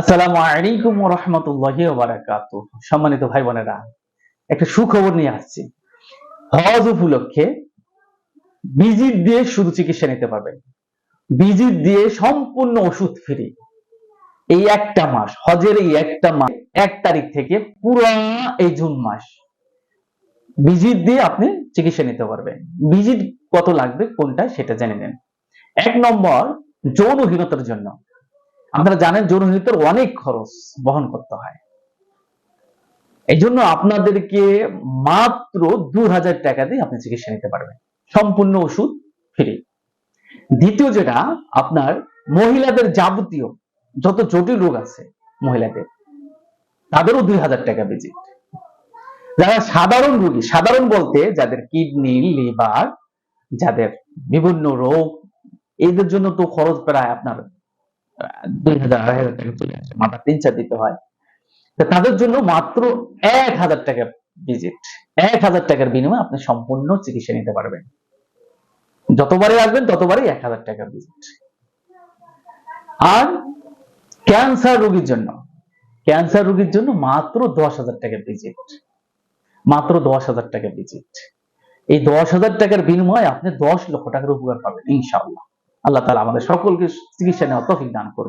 আসসালামু আলাইকুম রহমতুল্লাহি বারাকাত সম্মানিত ভাই বোনেরা একটা সুখবর নিয়ে আসছি। হজ উপলক্ষে ভিজিট দিয়ে শুধু চিকিৎসা নিতে পারবেন। ভিজিট দিয়ে সম্পূর্ণ ওষুধ ফ্রি এই একটা মাস, হজের এই একটা মাস, এক তারিখ থেকে পুরো এই জুন মাস ভিজিট দিয়ে আপনি চিকিৎসা নিতে পারবেন। ভিজিট কত লাগবে, কোনটা সেটা জেনে নেন। এক নম্বর, যৌনহীনতার জন্য। আপনারা জানেন যৌনহীনতার অনেক খরচ বহন করতে হয়। এই জন্য আপনাদেরকে মাত্র দু হাজার টাকা দিয়ে আপনি চিকিৎসা নিতে পারবেন। সম্পূর্ণ ওষুধ ফ্রি দ্বিতীয় যেটা, আপনার মহিলাদের যাবতীয় যত জটিল রোগ আছে মহিলাদের, তাদেরও দুই হাজার টাকা ভিজিট যারা সাধারণ রোগী, সাধারণ বলতে যাদের কিডনি লিভার যাদের বিভিন্ন রোগ, এদের জন্য তো খরচ প্রায় আপনার দুই হাজার, আড়াই হাজার টাকা চলে আসে, মাথা তিন চার দিতে হয়। তাদের জন্য মাত্র এক হাজার টাকা ভিজিট এক হাজার টাকার বিনিময়ে আপনি সম্পূর্ণ চিকিৎসা নিতে পারবেন। যতবারই আসবেন, ততবারই এক হাজার ভিজিট আর ক্যান্সার রোগীর জন্য ক্যান্সার রোগীর জন্য মাত্র দশ হাজার টাকা ভিজিট মাত্র দশ হাজার টাকা ভিজিট এই দশ হাজার টাকার বিনিময়ে আপনি দশ লক্ষ টাকার উপকার পাবেন, ইনশাআল্লাহ। আল্লাহ তালা আমাদের সকলকে চিকিৎসা নেওয়া তফিক দান করুন।